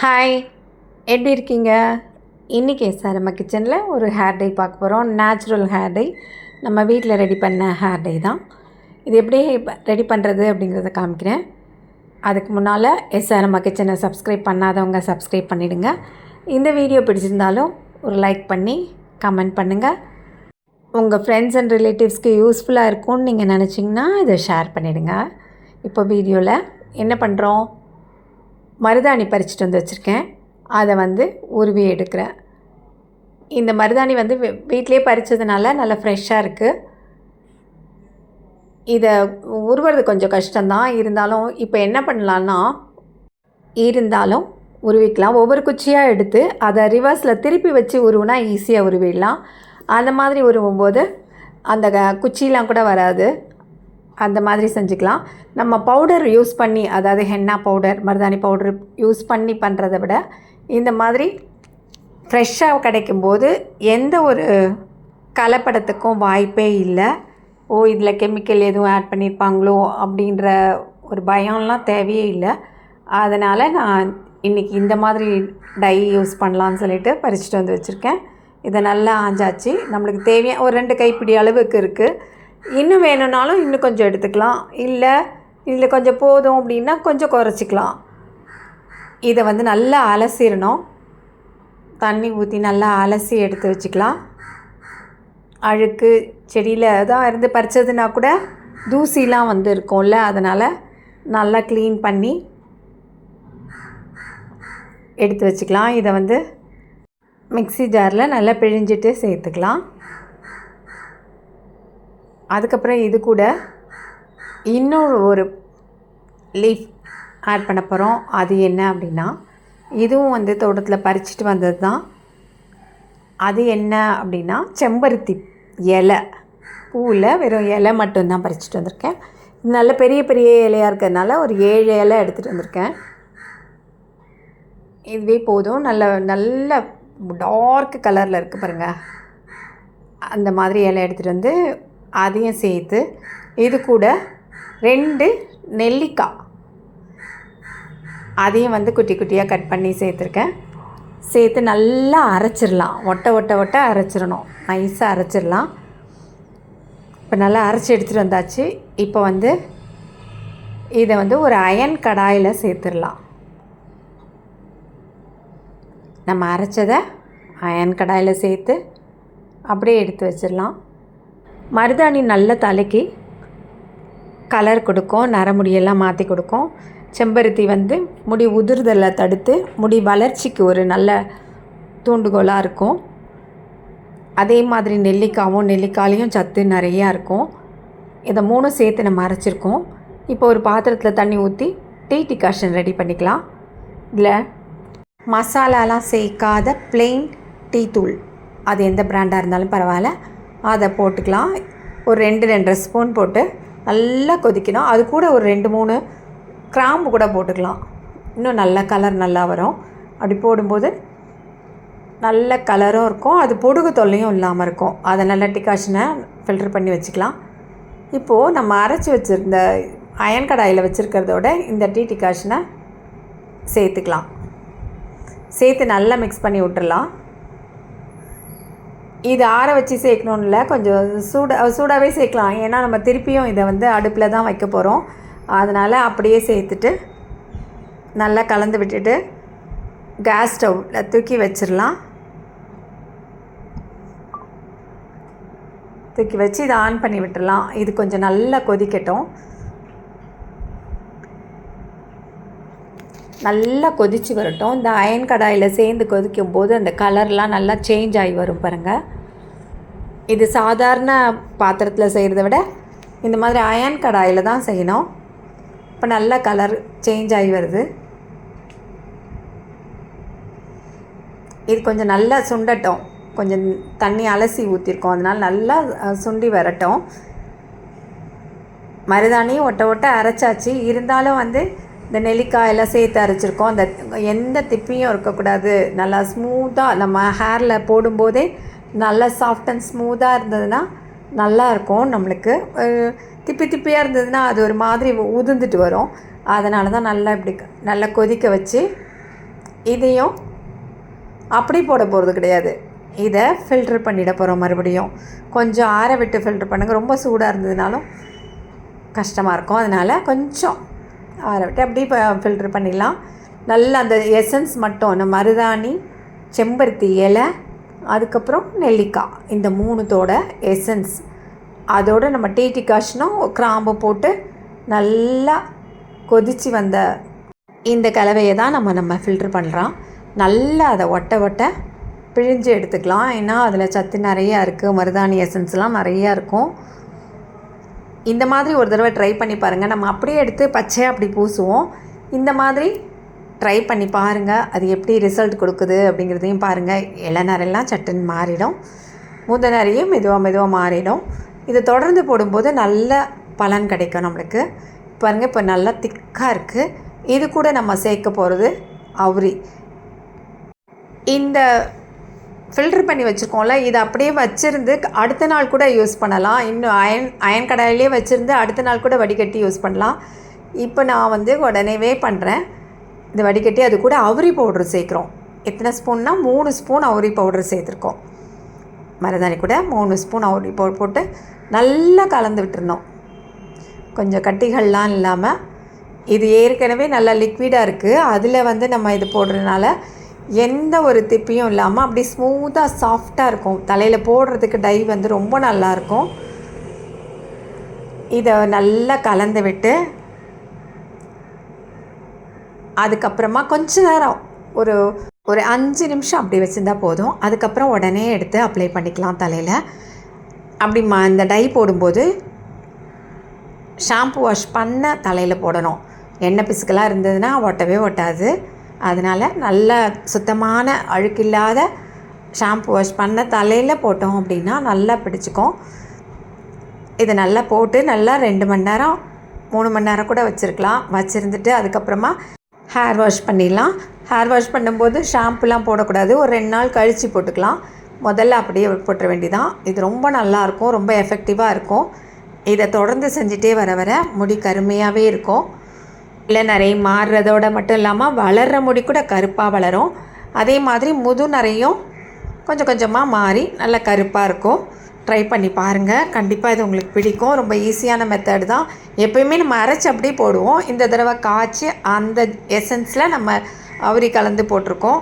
Hi எப்படி இருக்கீங்க? இன்றைக்கி சார் நம்ம கிச்சனில் ஒரு ஹேர் டை பார்க்க போகிறோம் நேச்சுரல் ஹேர் டை நம்ம வீட்டில் ரெடி பண்ண ஹேர் டை தான். இது எப்படி ரெடி பண்ணுறது அப்படிங்கிறத காமிக்கிறேன். அதுக்கு முன்னால் எஸ்ஆர் நம்ம கிச்சனை சப்ஸ்கிரைப் பண்ணாதவங்க சப்ஸ்கிரைப் பண்ணிவிடுங்க இந்த வீடியோ பிடிச்சிருந்தாலும் ஒரு லைக் பண்ணி கமெண்ட் பண்ணுங்கள் உங்கள் ஃப்ரெண்ட்ஸ் அண்ட் ரிலேட்டிவ்ஸ்க்கு யூஸ்ஃபுல்லாக இருக்கும்னு நீங்கள் நினச்சிங்கன்னா இதை ஷேர் பண்ணிவிடுங்க இப்போ வீடியோவில் என்ன பண்ணுறோம் மருதாணி பறிச்சுட்டு வந்து வச்சுருக்கேன். அதை வந்து உருவி எடுக்கிறேன். இந்த மருதாணி வந்து வீட்டிலே பறிச்சதுனால நல்லா ஃப்ரெஷ்ஷாக இருக்குது இதை உருவுறது கொஞ்சம் கஷ்டம்தான். இருந்தாலும் இப்போ என்ன பண்ணலான்னா இருந்தாலும் உருவிக்கலாம். ஒவ்வொரு குச்சியாக எடுத்து அதை ரிவர்ஸில் திருப்பி வச்சு உருவினா ஈஸியாக உருவிடலாம். அந்த மாதிரி உருவும் போது அந்த க- குச்சிலாம் கூட வராது. அந்த மாதிரி செஞ்சுக்கலாம். நம்ம பவுடர் யூஸ் பண்ணி அதாவது ஹென்னா பவுடர் மருதாணி பவுடர் யூஸ் பண்ணி பண்ணுறதை விட இந்த மாதிரி ஃப்ரெஷ்ஷாக கிடைக்கும்போது எந்த ஒரு கலப்படத்துக்கும் வாய்ப்பே இல்லை. ஓ இதில் கெமிக்கல் எதுவும் ஆட் பண்ணியிருப்பாங்களோ அப்படின்ற ஒரு பயம்லாம் தேவையே இல்லை. அதனால் நான் இன்றைக்கி இந்த மாதிரி டை யூஸ் பண்ணலான்னு சொல்லிட்டு பறிச்சுட்டு வந்து வச்சுருக்கேன். இதை நல்லா ஆஞ்சாச்சு. நம்மளுக்கு தேவையான ஒரு ரெண்டு கைப்பிடி அளவுக்கு இருக்குது இன்னும் வேணும்னாலும் இன்னும் கொஞ்சம் எடுத்துக்கலாம். இல்லை இதில் கொஞ்சம் போதும் அப்படின்னா கொஞ்சம் குறைச்சிக்கலாம். இதை வந்து நல்லா அலசிடணும். தண்ணி ஊற்றி நல்லா அலசி எடுத்து வச்சுக்கலாம். அழுக்கு செடியில் தான் இருந்து பறிச்சதுன்னா கூட தூசிலாம் வந்து இருக்கும்ல அதனால் நல்லா க்ளீன் பண்ணி எடுத்து வச்சுக்கலாம். இதை வந்து மிக்ஸி ஜாரில் நல்லா பிழிஞ்சிட்டு சேர்த்துக்கலாம். அதுக்கப்புறம் இது கூட இன்னொரு ஒரு லீஃப் ஆட் பண்ண போகிறோம் அது என்ன அப்படின்னா இதுவும் வந்து தோட்டத்தில் பறிச்சுட்டு வந்தது தான் அது என்ன அப்படின்னா செம்பருத்தி இலை. பூவில் வெறும் இலை மட்டும்தான் பறிச்சுட்டு வந்திருக்கேன். நல்ல பெரிய பெரிய இலையாக இருக்கிறதுனால ஒரு ஏழு இலை எடுத்துகிட்டு வந்திருக்கேன். இதுவே போதும். நல்ல நல்ல டார்க் கலரில் இருக்குது பாருங்கள் அந்த மாதிரி இலை எடுத்துகிட்டு வந்து அதையும் சேர்த்து இது கூட ரெண்டு நெல்லிக்காய் அதையும் வந்து குட்டி குட்டியாக கட் பண்ணி சேர்த்துருக்கேன். சேர்த்து நல்லா அரைச்சிடலாம். ஒட்ட ஒட்ட ஒட்ட அரைச்சிடணும். நைஸாக அரைச்சிடலாம். இப்போ நல்லா அரைச்சி எடுத்துகிட்டு வந்தாச்சு. இப்போ வந்து இதை வந்து ஒரு அயன் கடாயில் சேர்த்துடலாம். நம்ம அரைச்சதை அயன் கடாயில் சேர்த்து அப்படியே எடுத்து வச்சிடலாம். மருதாணி நல்ல தலைக்கு கலர் கொடுக்கும் நரமுடியெல்லாம் மாற்றி கொடுக்கும். செம்பருத்தி வந்து முடி உதிர்தலை தடுத்து முடி வளர்ச்சிக்கு ஒரு நல்ல தூண்டுகோலாக இருக்கும். அதே மாதிரி நெல்லிக்காவும் நெல்லிக்காயும் சத்து நிறையா இருக்கும். இதை மூணும் சேர்த்து நம்ம அரைச்சிருக்கோம். இப்போ ஒரு பாத்திரத்தில் தண்ணி ஊற்றி டீ டிகாஷன் ரெடி பண்ணிக்கலாம். இதில் மசாலாலாம் சேர்க்காத பிளெயின் டீ தூள். அது எந்த பிராண்டாக இருந்தாலும் பரவாயில்ல. அதை போட்டுக்கலாம். ஒரு ரெண்டு ரெண்டரை ஸ்பூன் போட்டு நல்லா கொதிக்கணும். அது கூட ஒரு ரெண்டு மூணு கிராம்பு கூட போட்டுக்கலாம். இன்னும் நல்ல கலர் நல்லா வரும். அப்படி போடும்போது நல்ல கலரும் இருக்கும். அது பொடுகு தொல்லையும் இல்லாமல் இருக்கும். அதை நல்லா டிகாஷனை ஃபில்டர் பண்ணி வச்சுக்கலாம். இப்போது நம்ம அரைச்சி வச்சுருந்த அயன் கடாயில் வச்சுருக்கிறதோட இந்த டீ டிகாஷனை சேர்த்துக்கலாம். சேர்த்து நல்லா மிக்ஸ் பண்ணி விட்டுடலாம் இது ஆற வச்சு சேர்க்கணும்னு இல்லை கொஞ்சம் சூட சூடாகவே சேர்க்கலாம். ஏன்னா நம்ம திருப்பியும் இதை வந்து அடுப்பில் தான் வைக்க போகிறோம் அதனால் அப்படியே சேர்த்துட்டு நல்லா கலந்து விட்டுட்டு கேஸ் ஸ்டவ்வில் தூக்கி வச்சிடலாம் தூக்கி வச்சு இதை ஆன் பண்ணி விட்டுடலாம் இது கொஞ்சம் நல்லா கொதிக்கட்டும். நல்லா கொதிச்சு வரட்டும். இந்த அயன் கடாயில் சேர்ந்து கொதிக்கும் போது அந்த கலர்லாம் நல்லா சேஞ்ச் ஆகி வரும் பாருங்கள் இது சாதாரண பாத்திரத்தில் செய்கிறத விட இந்த மாதிரி அயன் கடாயில் தான் செய்யணும். இப்போ நல்ல கலர் சேஞ்ச் ஆகி வருது. இது கொஞ்சம் நல்லா சுண்டட்டும். கொஞ்சம் தண்ணி அலசி ஊற்றிருக்கோம் அதனால் நல்லா சுண்டி வரட்டும். மருதாணியும் ஒட்ட ஒட்ட அரைச்சாச்சு. இருந்தாலும் வந்து இந்த நெல்லிக்காய் எல்லாம் சேர்த்து அரைச்சிருக்கோம். அந்த எந்த திப்பியும் இருக்கக்கூடாது. நல்லா ஸ்மூத்தாக நம்ம ஹேரில் போடும்போதே நல்லா சாஃப்ட் அண்ட் ஸ்மூத்தாக இருந்ததுன்னா நல்லா இருக்கும் நம்மளுக்கு. திப்பி திப்பியாக இருந்ததுன்னா அது ஒரு மாதிரி உதிர்ந்துட்டு வரும். அதனால தான் நல்லா இப்படி நல்லா கொதிக்க வச்சு இதையும் அப்படி போட போகிறது கிடையாது. இதை ஃபில்டர் பண்ணிட போகிறோம் மறுபடியும். கொஞ்சம் ஆற விட்டு ஃபில்டர் பண்ணுங்கள் ரொம்ப சூடாக இருந்ததுனாலும் கஷ்டமாக இருக்கும். அதனால் கொஞ்சம் ஆற விட்டு அப்படியே ஃபில்ட்ரு பண்ணிடலாம். நல்லா அந்த எசன்ஸ் மட்டும் நம்ம மருதாணி செம்பருத்தி இலை அதுக்கப்புறம் நெல்லிக்காய் இந்த மூணுத்தோட எசன்ஸ் அதோடு நம்ம டீ டிகாஷனும் கிராம்பு போட்டு நல்லா கொதித்து வந்த இந்த கலவையை தான் நம்ம நம்ம ஃபில்ட்ரு பண்ணுறோம் நல்லா அதை ஒட்ட ஒட்ட பிழிஞ்சு எடுத்துக்கலாம். ஏன்னா அதில் சத்து நிறையா இருக்குது மருதாணி எசன்ஸ்லாம் நிறையா இருக்கும். இந்த மாதிரி ஒரு தடவை ட்ரை பண்ணி பாருங்கள் நம்ம அப்படியே எடுத்து பச்சையாக அப்படி பூசுவோம். இந்த மாதிரி ட்ரை பண்ணி பாருங்கள் அது எப்படி ரிசல்ட் கொடுக்குது அப்படிங்கிறதையும் பாருங்கள் இளநரெல்லாம் சட்டுன்னு மாறிடும். முத நிறையும் மெதுவாக மெதுவாக மாறிடும். இது தொடர்ந்து போடும்போது நல்ல பலன் கிடைக்கும் நம்மளுக்கு. பாருங்கள் இப்போ நல்லா திக்காக இருக்குது இது கூட நம்ம சேர்க்க போகிறது அவுரி. இந்த ஃபில்டர் பண்ணி வச்சுருக்கோம்ல இதை அப்படியே வச்சுருந்து அடுத்த நாள் கூட யூஸ் பண்ணலாம். இன்னும் அயன் அயன் கடாயிலே வச்சுருந்து அடுத்த நாள் கூட வடிகட்டி யூஸ் பண்ணலாம். இப்போ நான் வந்து உடனேவே பண்ணுறேன் இந்த வடிகட்டி அது கூட அவுரி பவுட்ரு சேர்க்குறோம். எத்தனை ஸ்பூன்னா மூணு ஸ்பூன் அவுரி பவுட்ரு சேர்த்துருக்கோம். மருதாணி கூட மூணு ஸ்பூன் அவுரி பவுடர் போட்டு நல்லா கலந்து விட்டுருந்தோம் கொஞ்சம் கட்டிகள்லாம் இல்லாமல் இது ஏற்கனவே நல்லா லிக்விடாக இருக்குது அதில் வந்து நம்ம இது போடுறதுனால எந்த ஒரு திப்பியும் இல்லாமல் அப்படி ஸ்மூத்தாக சாஃப்டாக இருக்கும். தலையில் போடுறதுக்கு டை வந்து ரொம்ப நல்லாயிருக்கும் இதை நல்லா கலந்து விட்டு அதுக்கப்புறமா கொஞ்ச நேரம் ஒரு ஒரு அஞ்சு நிமிஷம் அப்படி வச்சுருந்தா போதும். அதுக்கப்புறம் உடனே எடுத்து அப்ளை பண்ணிக்கலாம் தலையில். அப்படி ம இந்த டை போடும்போது ஷாம்பு வாஷ் பண்ண தலையில் போடணும். எண்ணெய் பிசுக்கெல்லாம் இருந்ததுன்னா ஒட்டவே ஒட்டாது. அதனால் நல்ல சுத்தமான அழுக்கில்லாத ஷாம்பு வாஷ் பண்ண தலையில் போட்டோம் அப்படின்னா நல்லா பிடிச்சிக்கும். இதை நல்லா போட்டு நல்லா ரெண்டு மணி நேரம் மூணு மணி நேரம் கூட வச்சுருக்கலாம். வச்சுருந்துட்டு அதுக்கப்புறமா ஹேர் வாஷ் பண்ணிடலாம். ஹேர் வாஷ் பண்ணும்போது ஷாம்புலாம் போடக்கூடாது. ஒரு ரெண்டு நாள் கழித்து போட்டுக்கலாம். முதல்ல அப்படியே போட்டுற வேண்டிதான். இது ரொம்ப நல்லாயிருக்கும் ரொம்ப எஃபெக்டிவாக இருக்கும். இதை தொடர்ந்து செஞ்சுட்டே வர வர முடி கருமையாகவே இருக்கும். இல்லை நிறைய மாறுறதோட மட்டும் இல்லாமல் வளர்கிற முடி கூட கருப்பாக வளரும். அதே மாதிரி முது நிறையும் கொஞ்சம் கொஞ்சமாக மாறி நல்ல கருப்பாக இருக்கும். ட்ரை பண்ணி பாருங்கள் கண்டிப்பாக இது உங்களுக்கு பிடிக்கும். ரொம்ப ஈஸியான மெத்தட் தான். எப்பயுமே நம்ம அரைச்சி அப்படியே போடுவோம். இந்த தடவை காய்ச்சி அந்த எசன்ஸில் நம்ம அவரி கலந்து போட்டிருக்கோம்.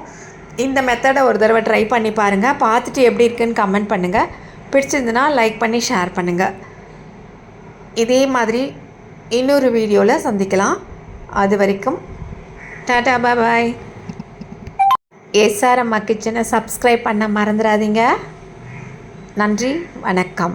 இந்த மெத்தடை ஒரு தடவை ட்ரை பண்ணி பாருங்கள் பார்த்துட்டு எப்படி இருக்குன்னு கமெண்ட் பண்ணுங்கள் பிடிச்சிருந்துன்னா லைக் பண்ணி ஷேர் பண்ணுங்கள் இதே மாதிரி இன்னொரு வீடியோவில் சந்திக்கலாம். அது வரைக்கும் டாடா பாய் எஸ்ஆர்எம்மா கிச்சனை சப்ஸ்கிரைப் பண்ண மறந்துடாதீங்க. நன்றி வணக்கம்.